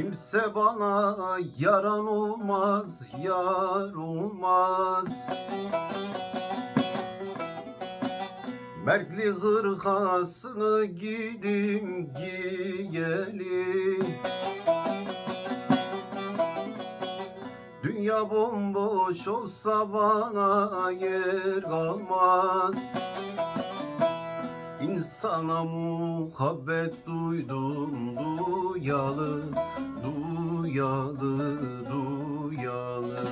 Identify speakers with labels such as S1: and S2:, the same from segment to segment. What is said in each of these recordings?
S1: Kimse bana yaran olmaz, yar olmaz. Mertli hırkasını giydim giyeli Dünya bomboş olsa bana yer kalmaz. İnsana muhabbet duydum duyalı Duyalı, duyalı.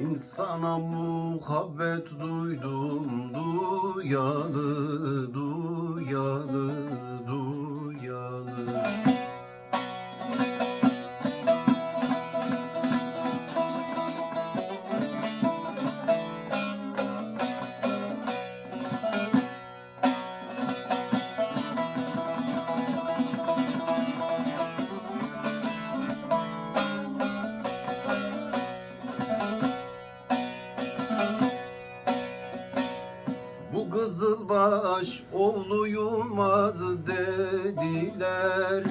S1: İnsana muhabbet duydum duyalı, duyalı, Kızılbaş oğluyulmaz dediler.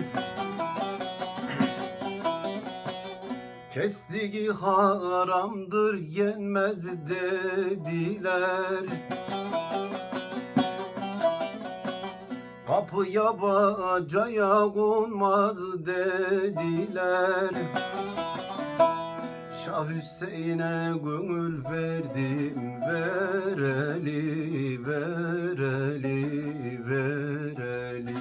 S1: Kestiği haramdır yenmez dediler. Kapıya bacaya konmaz dediler Şah Hüseyin'e gönül verdim vereli vereli vereli.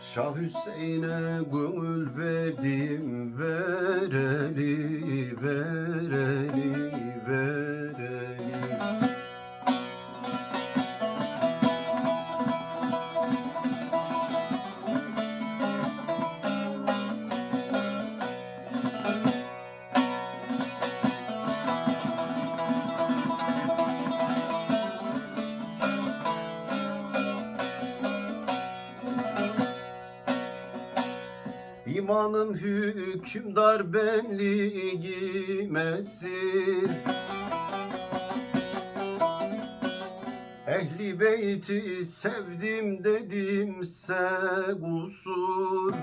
S1: Şah Hüseyin'e gönül verdim vereli İmanım hükümdar benliğim esir Ehli beyti sevdim dedimse kusur.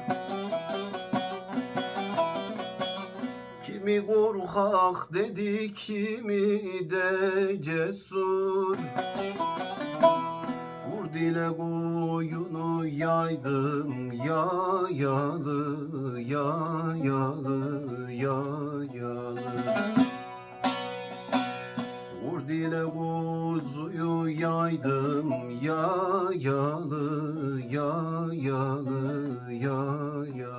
S1: Kimi korkak dedi kimi de cesur. Vur dile koyunu yaydım yayalı yayalı yayalı Vur dile kuzuyu yaydım. Yayalı yayalı yayalı